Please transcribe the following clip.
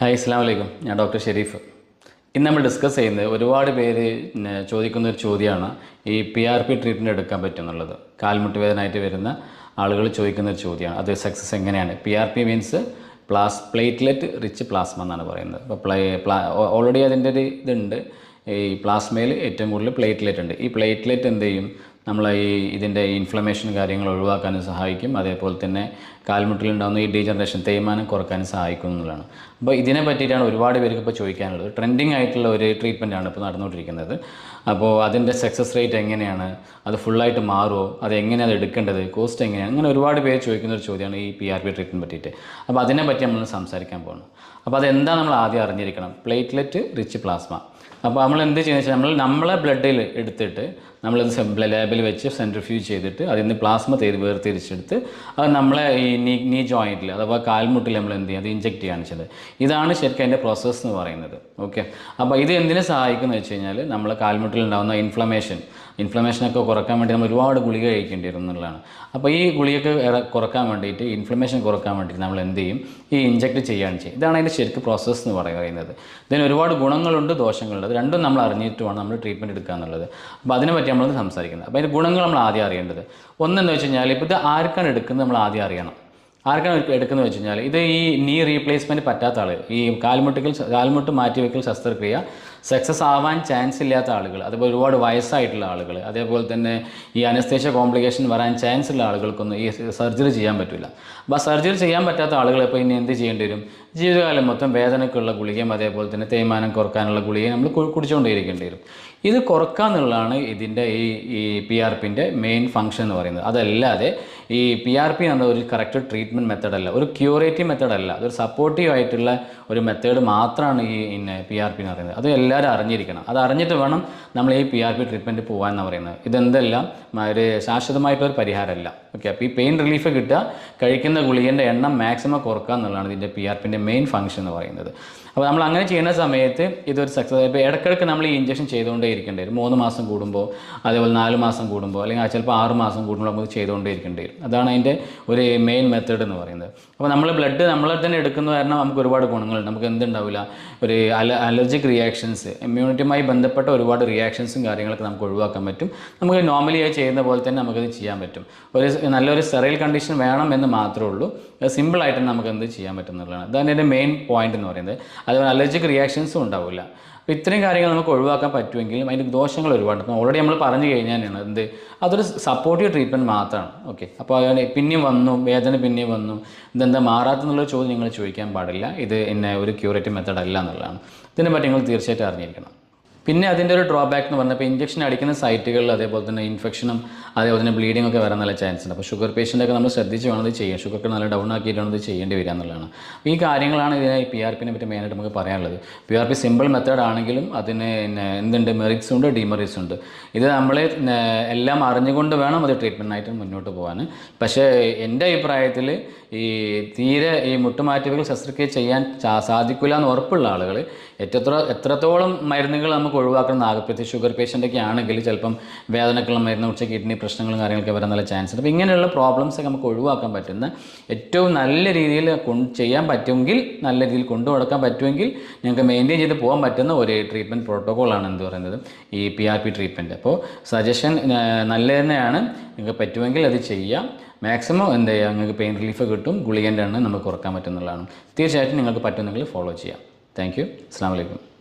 Hi ഇസ്ലാം വലൈക്കും ഞാൻ doctor Sharif. ഇന്ന് നമ്മൾ ഡിസ്കസ് ചെയ്യുന്നത് ഒരുപാട് പേര് ചോദിക്കുന്ന ഒരു ചോദ്യമാണ് ഈ പി ആർ പി ട്രീറ്റ്മെന്റ് എടുക്കാൻ പറ്റും എന്നുള്ളത് കാൽമുട്ട് വേദനയായിട്ട് വരുന്ന ആളുകൾ ചോദിക്കുന്ന ഒരു ചോദ്യമാണ്. അത് സക്സസ് എങ്ങനെയാണ്? P R P means പ്ലാസ് platelet rich plasma എന്നാണ് പറയുന്നത്. അപ്പോൾ പ്ലേ പ്ലാ ഓൾറെഡി അതിന്റെ ഒരു ഇതുണ്ട്. ഈ പ്ലാസ്മയിൽ ഏറ്റവും കൂടുതൽ പ്ലേറ്റ്ലെറ്റ് ഉണ്ട്. ഈ പ്ലേറ്റ്ലെറ്റ് എന്ത് ചെയ്യും? നമ്മളെ ഈ ഇതിന്റെ ഇൻഫ്ലമേഷൻ കാര്യങ്ങൾ ഒഴിവാക്കാനും സഹായിക്കും. അതേപോലെ തന്നെ കാൽമുട്ടിലുണ്ടാകുന്ന ഈ ഡീജനറേഷൻ തേയ്മാനം കുറക്കാനും സഹായിക്കും എന്നുള്ളതാണ്. അപ്പോൾ ഇതിനെ പറ്റിയിട്ടാണ് ഒരുപാട് പേർക്ക് ഇപ്പോൾ ചോദിക്കാനുള്ളത്. ട്രെൻഡിങ് ആയിട്ടുള്ള ഒരു ട്രീറ്റ്മെന്റാണ് ഇപ്പോൾ നടന്നുകൊണ്ടിരിക്കുന്നത്. അപ്പോൾ അതിന്റെ സക്സസ് റേറ്റ് എങ്ങനെയാണ്? അത് ഫുള്ളായിട്ട് മാറുമോ അത് എങ്ങനെയാണ് അത് എടുക്കേണ്ടത്? കോസ്റ്റ് എങ്ങനെയാണ് അങ്ങനെ ഒരുപാട് പേര് ചോദിക്കുന്ന ഒരു ചോദ്യമാണ് ഈ പി ആർ പി ട്രീറ്റ്മെന്റ് പറ്റിയിട്ട്. അപ്പോൾ അതിനെ പറ്റി നമ്മൾ സംസാരിക്കാൻ പോകണം അപ്പോൾ അതെന്താ നമ്മൾ ആദ്യം അറിഞ്ഞിരിക്കണം? പ്ലേറ്റ്ലെറ്റ് റിച്ച് പ്ലാസ്മ അപ്പോൾ നമ്മൾ എന്ത് ചെയ്യുന്നത് വെച്ചാൽ നമ്മൾ നമ്മളെ ബ്ലഡിൽ എടുത്തിട്ട് നമ്മളിത് ലാബിൽ വെച്ച് സെൻട്രിഫ്യൂജ് ചെയ്തിട്ട് അതിൽ നിന്ന് പ്ലാസ്മ ചെയ്ത് വേർതിരിച്ചെടുത്ത് അത് നമ്മളെ ഈ നീ നീ ജോയിന്റിൽ അഥവാ കാൽമുട്ടിൽ നമ്മൾ എന്ത് ചെയ്യും? അത് ഇഞ്ചെക്ട് ചെയ്യുകയാണ് ചെയ്തത് ഇതാണ് ശരിക്കും അതിന്റെ പ്രോസസ്സ് എന്ന് പറയുന്നത്. ഓക്കെ അപ്പോൾ ഇത് എന്തിനെ സഹായിക്കുന്നു വെച്ച് കഴിഞ്ഞാൽ നമ്മളെ കാൽമുട്ടിൽ ഉണ്ടാകുന്ന ഇൻഫ്ലമേഷൻ ഇൻഫ്ലമേഷനൊക്കെ കുറയ്ക്കാൻ വേണ്ടി നമ്മൾ ഒരുപാട് ഗുളിക കഴിക്കേണ്ടി വരും എന്നുള്ളതാണ്. അപ്പോൾ ഈ ഗുളികയൊക്കെ കുറയ്ക്കാൻ വേണ്ടിയിട്ട് ഇൻഫ്ലമേഷൻ കുറയ്ക്കാൻ വേണ്ടിയിട്ട് നമ്മൾ എന്ത് ചെയ്യും? ഈ ഇഞ്ചെക്ട് ചെയ്യുകയാണ് ചെയ്യും ഇതാണ് അതിന്റെ ശരിക്കും പ്രോസസ്സ് എന്ന് പറയുന്നത്. ഇതിന് ഒരുപാട് ഗുണങ്ങളുണ്ട് ദോഷങ്ങളുണ്ട്. രണ്ടും നമ്മൾ അറിഞ്ഞിട്ട് വേണം നമ്മൾ ട്രീറ്റ്മെന്റ് എടുക്കുക എന്നുള്ളത്. അപ്പോൾ അതിനെ പറ്റി നമ്മൾ സംസാരിക്കുന്നത്. അപ്പോൾ അതിന്റെ ഗുണങ്ങൾ നമ്മൾ ആദ്യം അറിയേണ്ടത്. ഒന്നെന്ന് വെച്ച് കഴിഞ്ഞാൽ ഇപ്പോൾ ഇത് ആർക്കാണ് എടുക്കുന്നത് നമ്മൾ ആദ്യം അറിയണം. ആർക്കാണ് എടുക്ക- എടുക്കുന്നത് വെച്ച് കഴിഞ്ഞാൽ ഇത് ഈ നീ റീപ്ലേസ്മെന്റ് പറ്റാത്ത ആൾ ഈ കാൽമുട്ടിക്കൽ കാൽമുട്ട് മാറ്റിവെക്കൽ ശസ്ത്രക്രിയ സക്സസ് ആവാൻ ചാൻസ് ഇല്ലാത്ത ആളുകൾ അതുപോലെ ഒരുപാട് വയസ്സായിട്ടുള്ള ആളുകൾ അതേപോലെ തന്നെ ഈ അനസ്തേഷ്യ കോംപ്ലിക്കേഷൻ വരാൻ ചാൻസ് ഉള്ള ആളുകൾക്കൊന്നും ഈ സർജറി ചെയ്യാൻ പറ്റില്ല അപ്പോൾ സർജറി ചെയ്യാൻ പറ്റാത്ത ആളുകൾ ഇപ്പോൾ ഇനി എന്ത് ചെയ്യേണ്ടി വരും? ജീവിതകാലം മൊത്തം വേദനയ്ക്കുള്ള ഗുളികയും അതേപോലെ തന്നെ തേയ്മാനം കുറക്കാനുള്ള ഗുളികയും നമ്മൾ കുടിച്ചുകൊണ്ടേയിരിക്കേണ്ടി വരും. ഇത് കുറക്കുക എന്നുള്ളതാണ് ഇതിന്റെ ഈ ഈ പി ആർ പിന്റെ മെയിൻ ഫംഗ്ഷൻ എന്ന് പറയുന്നത്. അതല്ലാതെ ഈ പി ആർ പി എന്ന ഒരു കറക്റ്റ് ട്രീറ്റ്മെന്റ് മെത്തേഡ് അല്ല ഒരു ക്യൂറേറ്റീവ് മെത്തേഡ് അല്ല അതൊരു സപ്പോർട്ടീവ് ആയിട്ടുള്ള ഒരു മെത്തേഡ് മാത്രമാണ് ഈ പിന്നെ പി ആർ പി എന്ന് പറയുന്നത്. അത് എല്ലാവരും അറിഞ്ഞിരിക്കണം. അത് അറിഞ്ഞിട്ട് വേണം നമ്മൾ ഈ പി ആർ പി ട്രീറ്റ്മെന്റ് പോകാൻ എന്ന് പറയുന്നത്. ഇതെന്തെല്ലാം? ഒരു ശാശ്വതമായിട്ടൊരു പരിഹാരമല്ല. ഓക്കെ അപ്പോൾ ഈ പെയിൻ റിലീഫ് കിട്ടുക കഴിക്കുന്ന ഗുളികന്റെ എണ്ണം മാക്സിമം കുറക്കുക എന്നുള്ളതാണ് ഇതിന്റെ പി ആർ പിന്റെ മെയിൻ ഫംഗ്ഷൻ എന്ന് പറയുന്നത്. അപ്പോൾ നമ്മൾ അങ്ങനെ ചെയ്യുന്ന സമയത്ത് ഇതൊരു സക്സസ് ഇപ്പോൾ ഇടയ്ക്കിടയ്ക്ക് നമ്മൾ ഈ ഇഞ്ചക്ഷൻ ചെയ്തുകൊണ്ടേ ഇരിക്കേണ്ടി വരും. മൂന്ന് മാസം കൂടുമ്പോൾ അതേപോലെ നാല് മാസം കൂടുമ്പോൾ അല്ലെങ്കിൽ ചിലപ്പോൾ ആറ് മാസം കൂടുമ്പോൾ നമുക്ക് ചെയ്തുകൊണ്ടേ ഇരിക്കേണ്ടി വരും. അതാണ് അതിന്റെ ഒരു മെയിൻ മെത്തേഡ് എന്ന് പറയുന്നത്. അപ്പോൾ നമ്മൾ ബ്ലഡ് നമ്മളെ തന്നെ എടുക്കുന്ന കാരണം നമുക്ക് ഒരുപാട് ഗുണങ്ങളുണ്ട്. നമുക്ക് എന്തുണ്ടാവില്ല ഒരു അല അലർജിക് റിയാക്ഷൻസ് ഇമ്മ്യൂണിറ്റിയുമായി ബന്ധപ്പെട്ട ഒരുപാട് റിയാക്ഷൻസും കാര്യങ്ങളൊക്കെ നമുക്ക് ഒഴിവാക്കാൻ പറ്റും. നമുക്ക് നോർമലി ആയി ചെയ്യുന്ന പോലെ തന്നെ നമുക്കത് ചെയ്യാൻ പറ്റും. ഒരു നല്ലൊരു സെറൈൽ കണ്ടീഷൻ വേണം എന്ന് മാത്രമേ ഉള്ളൂ. സിമ്പിളായിട്ട് നമുക്ക് എന്ത് ചെയ്യാൻ പറ്റും എന്നുള്ളതാണ്. അതാണ് എന്റെ മെയിൻ പോയിന്റ് എന്ന് പറയുന്നത്. അതുപോലെ അലർജിക് റിയാക്ഷൻസും ഉണ്ടാവില്ല. അപ്പോൾ ഇത്രയും കാര്യങ്ങൾ നമുക്ക് ഒഴിവാക്കാൻ പറ്റുമെങ്കിലും അതിന്റെ ദോഷങ്ങൾ ഒരുപാട് ഓൾറെഡി നമ്മൾ പറഞ്ഞു കഴിഞ്ഞാലാണ് എന്ത്? അതൊരു സപ്പോർട്ടീവ് ട്രീറ്റ്മെന്റ് മാത്രമാണ്. ഓക്കെ അപ്പോൾ അതിന് പിന്നെയും വന്നു വേദന പിന്നെയും വന്നു. ഇതെന്താ മാറാത്തെന്നുള്ള ചോദ്യം നിങ്ങൾ ചോദിക്കാൻ പാടില്ല. ഇത് എന്നെ ഒരു ക്യൂറേറ്റീവ് മെത്തേഡ് അല്ല എന്നുള്ളതാണ്. ഇതിനെ പറ്റി നിങ്ങൾ തീർച്ചയായിട്ടും അറിഞ്ഞിരിക്കണം. പിന്നെ അതിന്റെ ഒരു ഡ്രോബാക്ക് എന്ന് പറഞ്ഞപ്പോൾ ഇഞ്ചക്ഷൻ അടിക്കുന്ന സൈറ്റുകളിൽ അതേപോലെ തന്നെ ഇൻഫെക്ഷനും അതേപോലെ തന്നെ ബ്ലീഡിംഗ് ഒക്കെ വരാൻ നല്ല ചാൻസ് ഉണ്ട്. അപ്പോൾ ഷുഗർ പേഷ്യന്റൊക്കെ നമ്മൾ ശ്രദ്ധിച്ച് വേണം ഇത് ചെയ്യാം ഷുഗർ നല്ല ഡൗൺ ആക്കിയിട്ട് വേണം ചെയ്യേണ്ടി വരിക എന്നുള്ളതാണ്. അപ്പോൾ ഈ കാര്യങ്ങളാണ് ഇതിനെ പി ആർ പിനെ പറ്റി മെയിനായിട്ട് നമുക്ക് പറയാനുള്ളത്. P R P simple method ആണെങ്കിലും അതിന് പിന്നെ എന്തുണ്ട്? മെറിറ്റ്സ് ഉണ്ട് ഡിമെറിറ്റ്സ് ഉണ്ട്. ഇത് നമ്മൾ എല്ലാം അറിഞ്ഞുകൊണ്ട് വേണം അത് ട്രീറ്റ്മെന്റായിട്ട് മുന്നോട്ട് പോകാൻ. പക്ഷേ എന്റെ അഭിപ്രായത്തിൽ ഈ തീരെ ഈ മുട്ടുമാറ്റുകൾ ശസ്ത്രക്രിയ ചെയ്യാൻ സാധിക്കില്ല എന്ന് ഉറപ്പുള്ള ആളുകൾ എത്ര എത്രത്തോളം മരുന്നുകൾ നമുക്ക് ഒഴിവാക്കണം ആകപ്പത്തി ഷുഗർ പേഷ്യന്റൊക്കെ ആണെങ്കിൽ ചിലപ്പം വേദനക്കുള്ള മരുന്ന് കുറിച്ച് കിഡ്നി പ്രശ്നങ്ങളും കാര്യങ്ങളൊക്കെ വരാൻ നല്ല ചാൻസ് ഉണ്ട്. അപ്പോൾ ഇങ്ങനെയുള്ള പ്രോബ്ലംസ് ഒക്കെ നമുക്ക് ഒഴിവാക്കാൻ പറ്റുന്ന ഏറ്റവും നല്ല രീതിയിൽ ചെയ്യാൻ പറ്റുമെങ്കിൽ നല്ല രീതിയിൽ കൊണ്ടു നടക്കാൻ പറ്റുമെങ്കിൽ ഞങ്ങൾക്ക് മെയിന്റെയിൻ ചെയ്ത് പോകാൻ പറ്റുന്ന ഒരു ട്രീറ്റ്മെന്റ് പ്രോട്ടോക്കോളാണ് എന്ന് പറയുന്നത്. ഈ പി ആർ പി ട്രീറ്റ്മെന്റ് അപ്പോൾ സജഷൻ നല്ല തന്നെയാണ് നിങ്ങൾക്ക് പറ്റുമെങ്കിൽ അത് ചെയ്യാം. മാക്സിമം എന്ത് ചെയ്യുക നിങ്ങൾക്ക് പെയിൻ റിലീഫ് കിട്ടും. ഗുളികന്റെ എണ്ണം നമുക്ക് കുറയ്ക്കാൻ പറ്റുന്നതാണ് തീർച്ചയായിട്ടും നിങ്ങൾക്ക് പറ്റുന്നെങ്കിൽ ഫോളോ ചെയ്യാം. താങ്ക് യു അസ്സാം വലൈക്കും